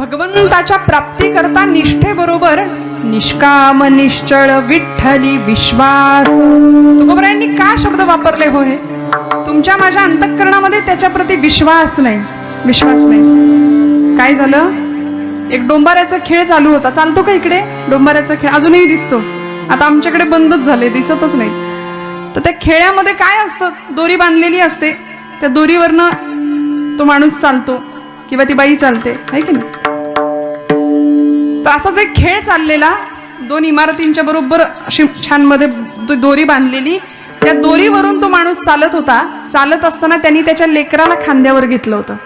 भगवंताच्या प्राप्तीकरता निष्ठेबरोबर निष्काम निश्चळ विठ्ठली विश्वास. तुकोबरायांनी का शब्द वापरले हो हे? तुमच्या माझ्या अंतःकरणामध्ये त्याच्याप्रती विश्वास नाही. विश्वास नाही. काय झालं? एक डोंबाऱ्याचा खेळ चालू होता. चालतो का इकडे? डोंबाऱ्याचा खेळ. अजूनही दिसतो. आता आमच्याकडे बंदच झाले. दिसतच नाही. तर त्या खेळामध्ये काय असतं? दोरी बांधलेली असते. त्या दोरीवरनं तो माणूस चालतो. किंवा ती बाई चालते. आहे की नाही? तर असाच एक खेळ चाललेला दोन इमारतींच्या बरोबर अशी छानमध्ये दोरी बांधलेली. त्या दोरीवरून तो माणूस चालत होता. चालत असताना त्यांनी त्याच्या लेकराला खांद्यावर घेतलं होतं.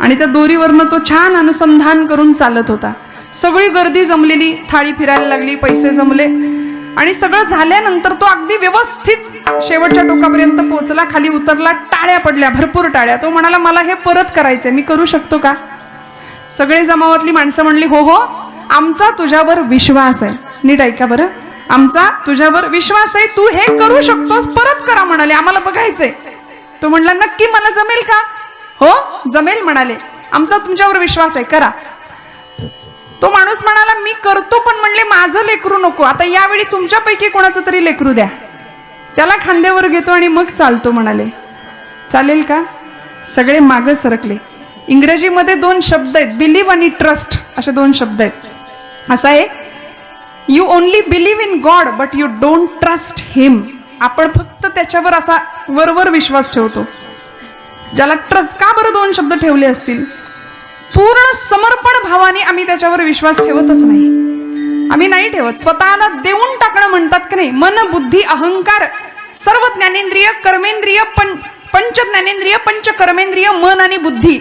आणि त्या दोरीवरनं तो छान अनुसंधान करून चालत होता. सगळी गर्दी जमलेली थाळी फिरायला लागली पैसे जमले. आणि सगळं झाल्यानंतर तो अगदी व्यवस्थित शेवटच्या टोकापर्यंत पोहोचला खाली उतरला टाळ्या पडल्या भरपूर टाळ्या. तो म्हणाला मला हे परत करायचंय मी करू शकतो का? सगळे जमावातली माणसं म्हणली हो हो आमचा तुझ्यावर विश्वास आहे. नीट ऐका बरं. आमचा तुझ्यावर विश्वास आहे तू हे करू शकतोस परत करा म्हणाले. आम्हाला बघायचंय. तो म्हणला नक्की मला जमेल का? हो जमेल म्हणाले. आमचा तुमच्यावर विश्वास आहे करा. तो माणूस म्हणाला मी करतो पण म्हणले माझं लेकरू नको. आता यावेळी तुमच्यापैकी कोणाचं तरी लेकरू द्या. त्याला खांद्यावर घेतो आणि मग चालतो म्हणाले. चालेल का? सगळे मागं सरकले. इंग्रजीमध्ये दोन शब्द आहेत बिलीव्ह आणि ट्रस्ट असे दोन शब्द आहेत. असं आहे you only believe in God but you don't trust him आपण फक्त त्याच्यावर असा वरवर विश्वास ठेवतो. ज्याला ट्रस्ट का बरं दोन शब्द ठेवले असतील? पूर्ण समर्पण भावाने आम्ही त्याच्यावर विश्वास ठेवतच नाही. आम्ही नाही ठेवत. स्वतःला देऊन टाकणं म्हणतात की नाही? मन बुद्धी अहंकार सर्व ज्ञानेंद्रिय कर्मेंद्रिय पण पंच ज्ञानेंद्रिय पंच कर्मेंद्रिय मन आणि बुद्धी.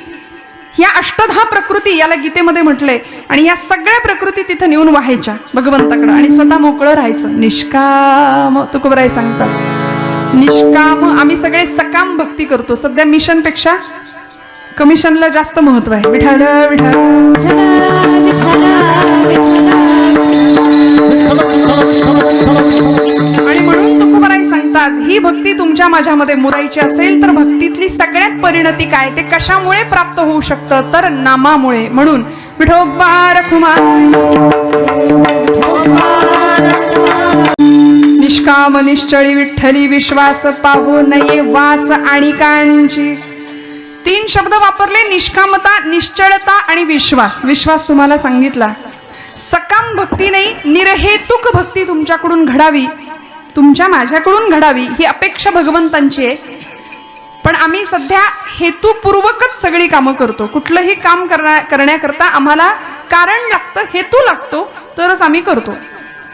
ह्या अष्टधा प्रकृती याला गीतेमध्ये म्हटलंय. आणि या सगळ्या प्रकृती तिथं नेऊन व्हायच्या भगवंताकडं. आणि स्वतः मोकळं राहायचं. निष्काम. तुकोबराय सांगतात निष्काम. आम्ही सगळे सकाम भक्ती करतो. सध्या मिशनपेक्षा कमिशनला जास्त महत्त्व आहे. विठाल विठाल आणि तुकोबराय ही भक्ती तुमच्या माझ्यामध्ये मुरायची असेल तर भक्तीतली सगळ्यात परिणती काय? ते कशामुळे प्राप्त होऊ शकतं? तर नामामुळे. म्हणून विठोबा रखुमा निष्काम निश्चळी विठ्ठली विश्वास पाहू नये वास आणि कांची. तीन शब्द वापरले निष्कामता निश्चळता आणि विश्वास. विश्वास तुम्हाला सांगितला. सकाम भक्ती नाही निरहेतुक भक्ती तुमच्याकडून घडावी. तुमच्या माझ्याकडून घडावी ही अपेक्षा भगवंतांची आहे. पण आम्ही सध्या हेतूपूर्वकच सगळी कामं करतो. कुठलंही काम करण्या करण्याकरता आम्हाला कारण लागतं हेतू लागतो तरच आम्ही करतो.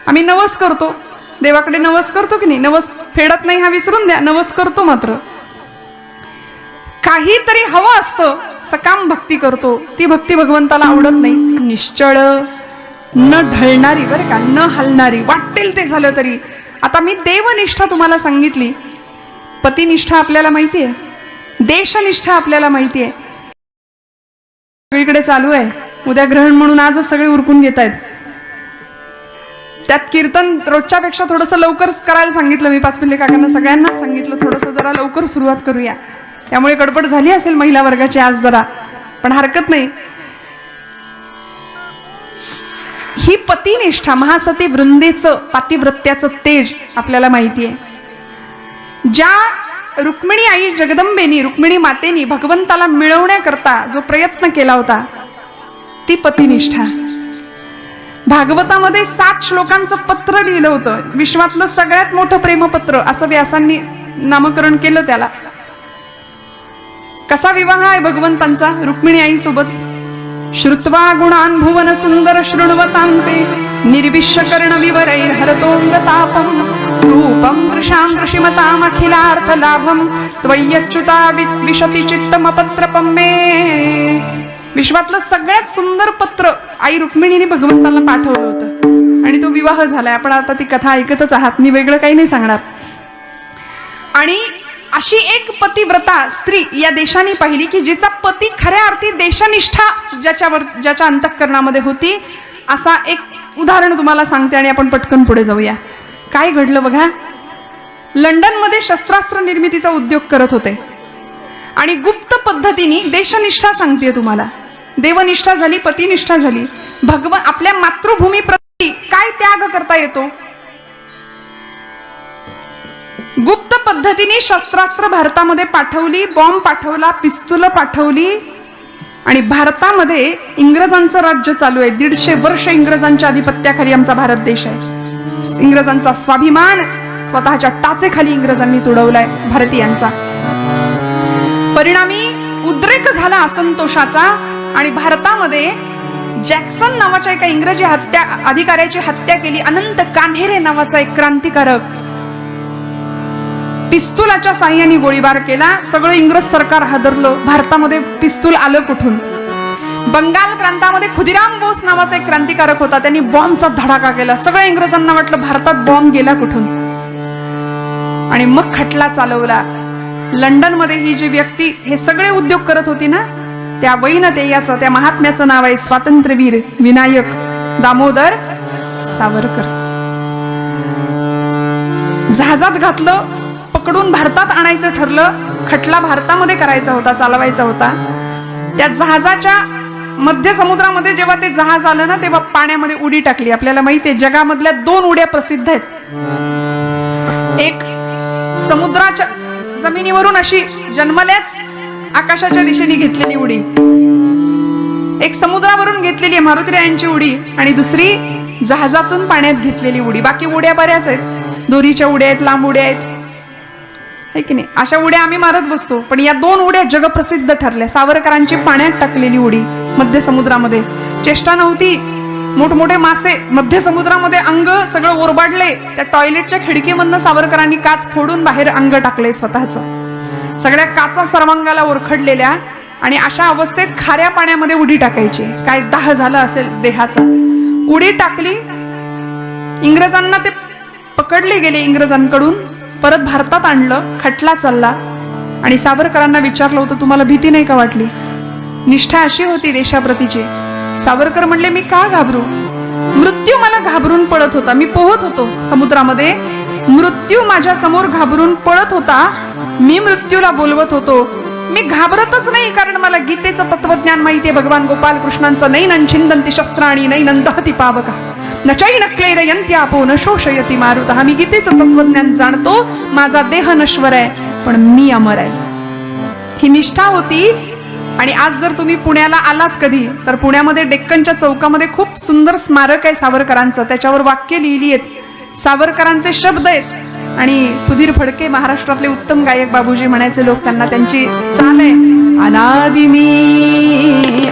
आम्ही नवस करतो. देवाकडे नवस करतो की नाही? नवस फेडत नाही हा विसरून द्या. नवस करतो मात्र. काहीतरी हवं असतं. सकाम भक्ती करतो. ती भक्ती भगवंताला आवडत नाही. निश्चळ. न ढळणारी बरं का? न हलणारी. वाटेल ते झालं तरी. आता मी देवनिष्ठा तुम्हाला सांगितली. पतिनिष्ठा आपल्याला माहिती आहे देशनिष्ठा आपल्याला माहिती आहे सगळीकडे चालू आहे. उद्या ग्रहण म्हणून आजच सगळे उरकून घेत आहेत. त्यात कीर्तन रोजच्या पेक्षा थोडंसं लवकर करायला सांगितलं मी. पाच पिल्ले काकांना सगळ्यांनाच सांगितलं. थोडंसं जरा लवकर सुरुवात करूया. त्यामुळे गडबड झाली असेल महिला वर्गाची आज जरा. पण हरकत नाही. ही पतिनिष्ठा महासती वृंदेचं पातिव्रत्याचं तेज आपल्याला माहिती आहे. ज्या रुक्मिणी आई जगदंबेनी रुक्मिणी मातेनी भगवंताला मिळवण्याकरता जो प्रयत्न केला होता ती पतिनिष्ठा. भागवतामध्ये सात श्लोकांचं पत्र लिहिलं होतं. विश्वातलं सगळ्यात मोठं प्रेमपत्र असं व्यासांनी नामकरण केलं त्याला. कसा विवाह आहे भगवंतांचा रुक्मिणी आईसोबत? श्रुत्वा गुणान् भुवन सुंदर शृण्वतान्ते निर्विश्य कर्ण विवरैर हरतोंग तापम त्वय्यच्युता विशति विशती मे। विश्वातलं सगळ्यात सुंदर पत्र आई रुक्मिणीने भगवंताला पाठवलं होतं. आणि तो विवाह झालाय. आपण आता ती कथा ऐकतच आहात. मी वेगळं काही नाही सांगणार. आणि अशी एक पतिव्रता स्त्री या देशाने पाहिली की जिचा पती खऱ्या अर्थी देशनिष्ठा ज्याच्यावर ज्याच्या अंतःकरणामध्ये होती असा एक उदाहरण तुम्हाला सांगते आणि आपण पटकन पुढे जाऊया. काय घडलं बघा? लंडनमध्ये शस्त्रास्त्र निर्मितीचा उद्योग करत होते. आणि गुप्त पद्धतीने देशनिष्ठा सांगते तुम्हाला. देवनिष्ठा झाली पतिनिष्ठा झाली. भगव आपल्या मातृभूमी प्रती काय त्याग करता येतो? गुप्त पद्धतीने शस्त्रास्त्र भारतामध्ये पाठवली बॉम्ब पाठवला पिस्तूल पाठवली आणि भारतामध्ये इंग्रजांचं राज्य चालू आहे. दीडशे वर्ष इंग्रजांच्या अधिपत्याखाली आमचा भारत देश आहे. इंग्रजांचा स्वाभिमान स्वतःच्या टाचेखाली इंग्रजांनी तुडवलाय भारतीयांचा. परिणामी उद्रेक झाला असंतोषाचा आणि भारतामध्ये जॅक्सन नावाच्या एका इंग्रजी हत्या अधिकाऱ्याची हत्या केली. अनंत कान्हेरे नावाचा एक क्रांतिकारक पिस्तुलाच्या साह्याने गोळीबार केला. सगळं इंग्रज सरकार हादरलं. भारतामध्ये पिस्तूल आलं कुठून? बंगाल प्रांतामध्ये खुदिराम बोस नावाचा एक क्रांतिकारक होता. त्यांनी बॉम्बचा धडाका केला. सगळ्या इंग्रजांना वाटलं भारतात बॉम्ब गेला कुठून? आणि मग खटला चालवला. लंडनमध्ये ही जी व्यक्ती हे सगळे उद्योग करत होती ना त्या वैनतेयाचं त्या महात्म्याचं नाव आहे स्वातंत्र्यवीर विनायक दामोदर सावरकर. जहाजात घातलं पकडून भारतात आणायचं ठरलं खटला भारतामध्ये करायचा होता चालवायचा होता. त्या जहाजाच्या मध्य समुद्रामध्ये जेव्हा ते जहाज आलं ना तेव्हा पाण्यामध्ये उडी टाकली. आपल्याला माहिती आहे जगामधल्या दोन उड्या प्रसिद्ध आहेत. एक समुद्राच्या जमिनीवरून अशी जन्मल्याच आकाशाच्या दिशेने घेतलेली उडी. एक समुद्रावरून घेतलेली आहे मारुतीरायांची उडी आणि दुसरी जहाजातून पाण्यात घेतलेली उडी. बाकी उड्या बऱ्याच आहेत. दोरीच्या उड्या आहेत लांब उड्या आहेत. आहे की नाही? अशा उड्या आम्ही मारत बसतो. पण या दोन उड्या जगप्रसिद्ध ठरल्या. सावरकरांची पाण्यात टाकलेली उडी मध्य समुद्रामध्ये. चेष्टा नव्हती. मोठमोठे मासे मध्य समुद्रामध्ये अंग सगळं ओरबाडले. त्या टॉयलेटच्या खिडकीमधनं सावरकरांनी काच फोडून बाहेर अंग टाकले स्वतःचं. सगळ्या काचा सर्वांगाला ओरखडलेल्या आणि अशा अवस्थेत खाऱ्या पाण्यामध्ये उडी टाकायची. काय दाह झाला असेल देहाचा. उडी टाकली. इंग्रजांना ते पकडले गेले इंग्रजांकडून. परत भारतात आणलं खटला चालला. आणि सावरकरांना विचारलं होतं तुम्हाला भीती नाही का वाटली? निष्ठा अशी होती देशाप्रतीची. सावरकर म्हणले मी का घाबरू? मृत्यू मला घाबरून पळत होता. मी पोहत होतो समुद्रामध्ये. मृत्यू माझ्यासमोर घाबरून पळत होता. मी मृत्यूला बोलवत होतो. मी घाबरतच नाही कारण मला गीतेचं तत्वज्ञान माहितीये. भगवान गोपाल कृष्णांचं नैनं छिंदंती शस्त्राणी नैनं दहती पावका. न चैन क्लेरयंती आपो न शोषयती मारुत. मी गीतेचं तत्वज्ञान जाणतो माझा देह नश्वर आहे पण मी अमर आहे. ही निष्ठा होती आणि आज जर तुम्ही पुण्याला आलात कधी तर पुण्यामध्ये डेक्कनच्या चौकामध्ये खूप सुंदर स्मारक आहे सावरकरांचं. त्याच्यावर वाक्य लिहिली आहेत. सावरकरांचे शब्द आहेत. आणि सुधीर फडके महाराष्ट्रातले उत्तम गायक बाबूजी म्हणायचे लोक त्यांना त्यांची चाल आहे. अनादि मी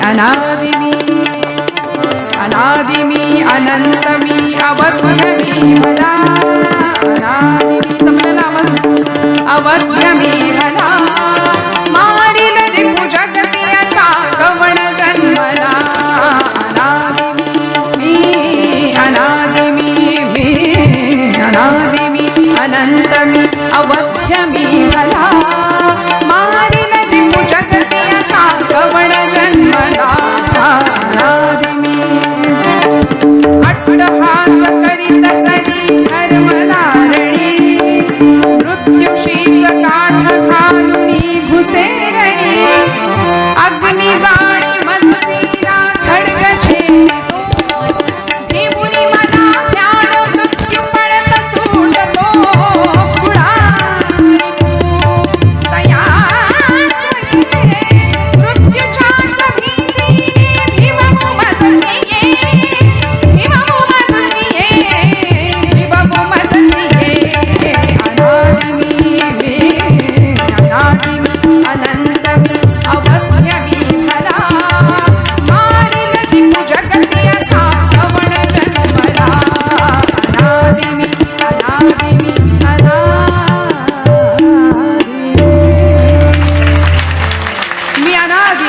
अनादि मी अनंत मी अवध्य मी भला अनादि मी तुम्हाला आवाज अवध्य मी भला मारिल रिपु जगती असा कवण जन्मला अनादि मी मी अनादि मी मी अनादि मी अनंत मी अवध्य मी भला मारिल रिपु जगती असा कवण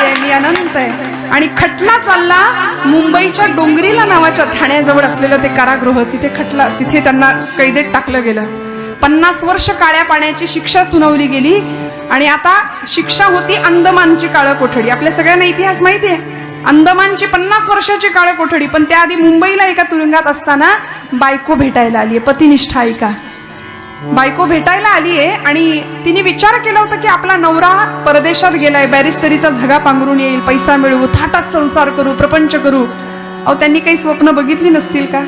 आहे मी अनंत आहे. आणि खटला चालला मुंबईच्या डोंगरीला नावाच्या ठाण्याजवळ असलेलं ते कारागृह. तिथे खटला तिथे त्यांना कैदेत टाकलं गेलं. पन्नास वर्ष काळ्या पाण्याची शिक्षा सुनावली गेली आणि आता शिक्षा होती अंदमानची काळं कोठडी. आपल्या सगळ्यांना इतिहास माहिती आहे. अंदमानची पन्नास वर्षाची काळं कोठडी. पण त्याआधी मुंबईला एका तुरुंगात असताना बायको भेटायला आली पतिनिष्ठा ऐका बायको भेटायला आलीये आणि तिने विचार केला होता की आपला नवरा परदेशात गेलाय बॅरिस्टरीचा झगा पांघरून येईल पैसा मिळवू थाटात संसार करू प्रपंच करू. अहो त्यांनी काही स्वप्न बघितली नसतील का?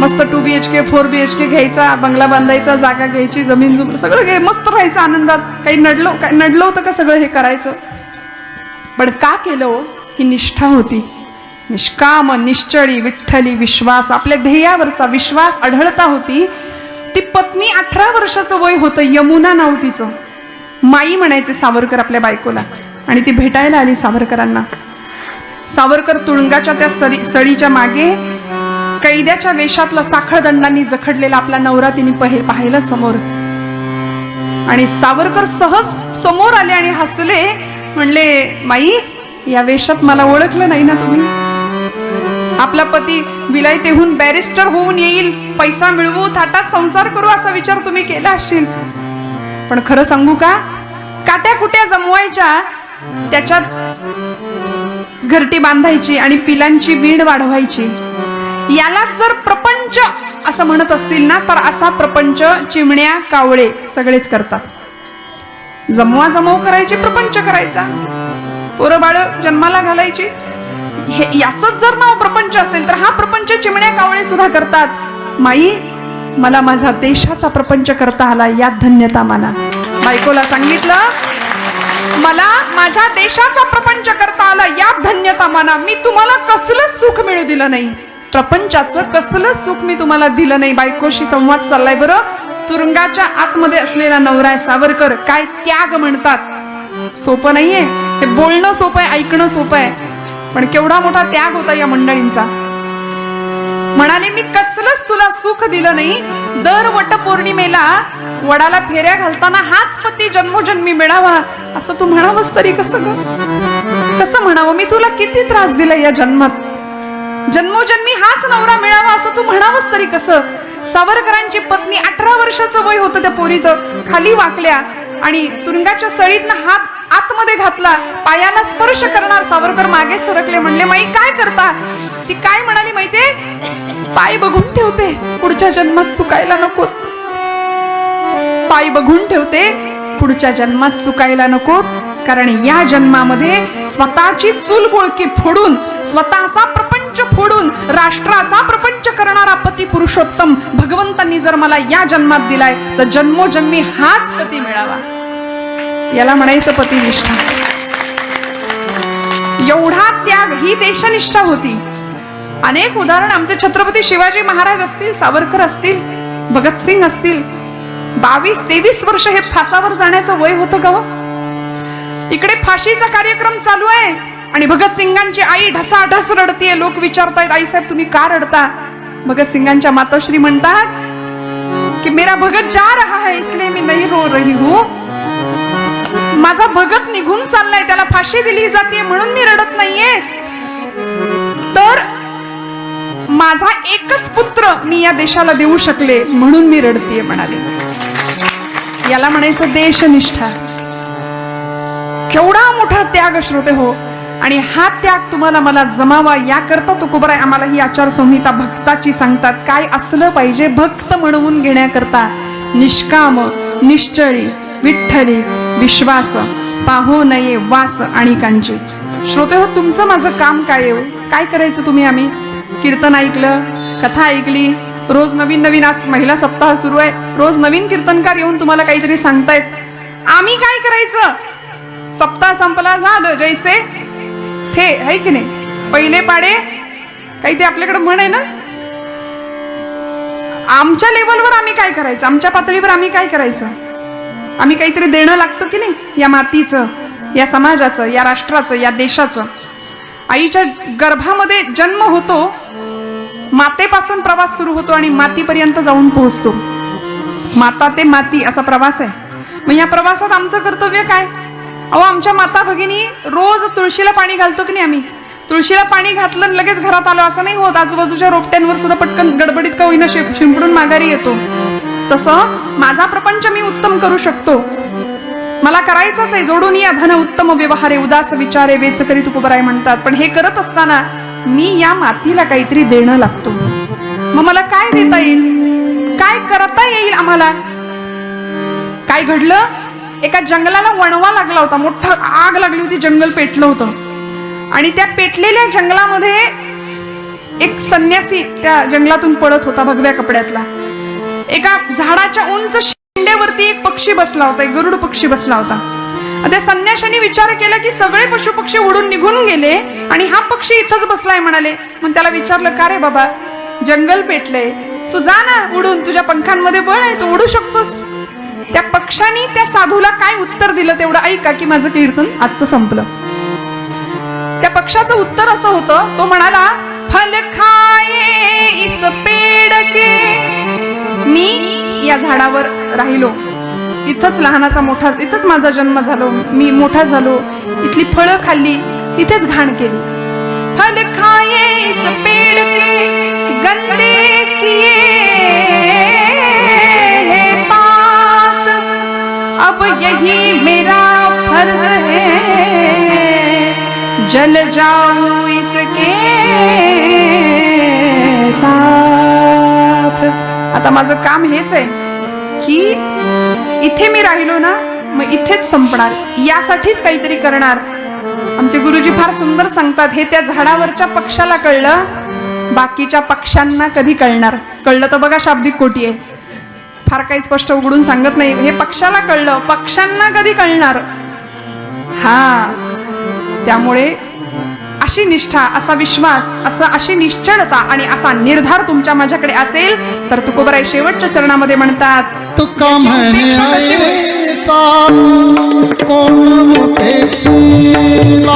मस्त two B H K four B H K घ्यायचा बंगला बांधायचा जागा घ्यायची जमीन जुमलं सगळं घे मस्त राहायचं आनंदात. काही नडलो काय नडलं होतं का सगळं हे करायचं? पण का केलं हो? ही निष्ठा होती. निष्काम निश्चळी विठ्ठली विश्वास आपल्या ध्येयावरचा विश्वास आढळता होती. ती पत्नी अठरा वर्षाचं वय होतं यमुना नाव तिचं. माई म्हणायचे सावरकर आपल्या बायकोला. आणि ती भेटायला आली सावरकरांना. सावरकर तुळंगाच्या त्या सरी सळीच्या मागे कैद्याच्या वेशातला साखळदंडांनी जखडलेला आपला नवरा तिने पहे पाहिलं समोर. आणि सावरकर सहज समोर आले आणि हसले. म्हणले माई या वेशात मला ओळखलं नाही ना तुम्ही? आपला पती विलायतेहून बॅरिस्टर होऊन येईल. पैसा मिळवू थाटात संसार करू असा विचार तुम्ही केला असशील पण खरं सांगू का? काट्या कुट्या जमवायच्या त्याच्यात घरटी बांधायची आणि पिलांची वीण वाढवायची. याला जर प्रपंच असं म्हणत असतील ना तर असा प्रपंच चिमण्या कावळे सगळेच करतात. जमवा जमव करायची प्रपंच करायचा. पोरं बाळ जन्माला घालायची. याच जर नाव प्रपंच असेल तर हा प्रपंच चिमण्या कावळे सुद्धा करतात. माई मला माझा देशाचा प्रपंच करता आला यात धन्यता माना. बायकोला सांगितलं मला माझ्या देशाचा प्रपंच करता आला यात धन्यता माना. मी तुम्हाला कसलं सुख मिळू दिलं नाही. प्रपंचाचं कसलं सुख मी तुम्हाला दिलं नाही. बायकोशी संवाद चाललाय बरं. तुरुंगाच्या आतमध्ये असलेला नवराय सावरकर काय त्याग म्हणतात. सोपं नाहीये. हे बोलणं सोपं आहे ऐकणं सोपं आहे. पण केवढा मोठा त्याग होता या मंडळींचा. म्हणाले मी कसलंच तुला सुख दिलं नाही. दर वट पौर्णिमेला वडाला फेऱ्या घालताना हाच पती जन्मोजन्मी मिळावा असं तू म्हणावंस तरी कसं ग? कसं म्हणावं? मी तुला किती त्रास दिला या जन्मात? जन्मोजन्मी हाच नवरा मिळावा असं तू म्हणावंस तरी कसं? सावरकरांची पत्नी अठरा वर्षाचं वय होतं त्या पोरीचं. खाली वाकल्या आणि तुरुंगाच्या सळीतनं हात आतमध्ये घातला. पायाला स्पर्श करणार सावरकर मागे सरकले. म्हणले माई काय करता? ती काय म्हणाली माहितीये? पाय बघून ठेवते. पुढच्या जन्मात चुकायला नको. पाय बघून ठेवते. पुढच्या जन्मात चुकायला नको. कारण या जन्मामध्ये स्वतःची चुलबुळकी फोडून स्वतःचा प्रपंच फोडून राष्ट्राचा प्रपंच करणारा पती पुरुषोत्तम भगवंतांनी जर मला या जन्मात दिलाय तर जन्मोजन्मी हाच पती मिळावा. याला म्हणायचं पतिनिष्ठा. एवढा त्याग ही देशनिष्ठा होती. अनेक उदाहरण आमचे छत्रपती शिवाजी महाराज असतील सावरकर असतील भगतसिंग असतील. बावीस तेवीस वर्ष हे फासावर जाण्याचं वय होतं ग. हो? इकडे फाशीचा कार्यक्रम चालू आहे आणि भगतसिंगांची आई ढसाढस रडतीये. लोक विचारतायत आई साहेब तुम्ही का रडता? भगतसिंगांच्या मातोश्री म्हणतात की मेरा भगत जा रहा है इसलिए मी नहीं रो रही हूं. माझा भगत निघून चाललाय त्याला फाशी दिली जाते म्हणून मी रडत नाहीये. तर माझा एकच पुत्र मी या देशाला देऊ शकले म्हणून मी रडतीये म्हणाले. याला म्हणायचं देशनिष्ठा. केवढा मोठा त्याग श्रोते हो आणि हा त्याग तुम्हाला मला जमावा याकरता तुकोबराय आम्हाला ही आचारसंहिता भक्ताची सांगतात. काय असलं पाहिजे भक्त म्हणवून घेण्याकरता निष्काम निश्चळी विठ्ठली विश्वास पाहू नये वास आणि कांची श्रोते हो तुमचं माझं काम काय आहे हो? काय करायचं तुम्ही आम्ही? कीर्तन ऐकलं कथा ऐकली रोज नवीन नवीन आज महिला सप्ताह सुरू आहे. रोज नवीन कीर्तनकार येऊन तुम्हाला काहीतरी सांगतायत. आम्ही काय करायचं? सप्ताह संपला झालं जैसे. थे है की नाही? पहिले पाडे काही ते आपल्याकडे म्हण आहे ना? आमच्या लेवलवर आम्ही काय करायचं? आमच्या पातळीवर आम्ही काय करायचं? आम्ही काहीतरी देणं लागतो की नाही? या मातीचं या समाजाचं या राष्ट्राचं या देशाचं. आईच्या गर्भामध्ये जन्म होतो मातेपासून प्रवास सुरू होतो आणि मातीपर्यंत जाऊन पोहोचतो. माता ते माती असा प्रवास आहे. मग या प्रवासात आमचं कर्तव्य काय? अहो आमच्या माता भगिनी रोज तुळशीला पाणी घालतो की नाही आम्ही? तुळशीला पाणी घातलं आणि लगेच घरात आलो असं नाही होत. आजूबाजूच्या रोपट्यांवर सुद्धा पटकन गडबडीत का होईना शिंपडून माघारी येतो. तसं माझा प्रपंच मी उत्तम करू शकतो. मला करायचंच आहे जोडून या धन उत्तम व्यवहारे उदास विचारे वेच करीत उपबराय म्हणतात. पण हे करत असताना मी या मातीला काहीतरी देणं लागतो. मग मला काय देता येईल? काय करता येईल आम्हाला? काय घडलं? एका जंगलाला वणवा लागला होता. मोठा आग लागली होती जंगल पेटलं होतं. आणि त्या पेटलेल्या जंगलामध्ये एक संन्यासी त्या जंगलातून पळत होता भगव्या कपड्यातला. एका झाडाच्या उंच शेंड्यावरती एक पक्षी बसला होता एक गरुड पक्षी बसला होता. त्या संन्याशाने विचार केला की सगळे पशु पक्षी उडून निघून गेले आणि हा पक्षी इथंच बसलाय म्हणाले. मग त्याला विचारलं का रे बाबा जंगल पेटलंय. तू जा ना उडून तुझ्या पंखांमध्ये बळ आहे तू उडू शकतोस. त्या पक्षाने त्या साधूला काय उत्तर दिलं तेवढं ऐका की माझं कीर्तन आजचं संपलं. त्या पक्षाचं उत्तर असं होतं तो म्हणाला फल खाये इस पेड के मी या झाडावर राहिलो. इथंच लहानाचा मोठा इथंच माझा जन्म झालो. मी मोठा झालो. इथली फळं खाल्ली. तिथेच घाण केली. फल खाये इस पेड़ के गंदे किए पात अब यही मेरा फर्ज है. जल जाऊं इसके साथ. आता माझं काम हेच आहे की इथे मी राहिलो ना मग इथेच संपणार. यासाठीच काहीतरी करणार. आमचे गुरुजी फार सुंदर सांगतात हे त्या झाडावरच्या पक्षाला कळलं बाकीच्या पक्ष्यांना कधी कळणार? कळलं तर बघा शाब्दिक कोटी आहे. फार काही स्पष्ट उघडून सांगत नाही. हे पक्षाला कळलं पक्ष्यांना कधी कळणार? हा. त्यामुळे अशी निष्ठा असा विश्वास असा अशी निश्चळता आणि असा निर्धार तुमच्या माझ्याकडे असेल तर तुकोबराय शेवटच्या चरणामध्ये म्हणतात तुका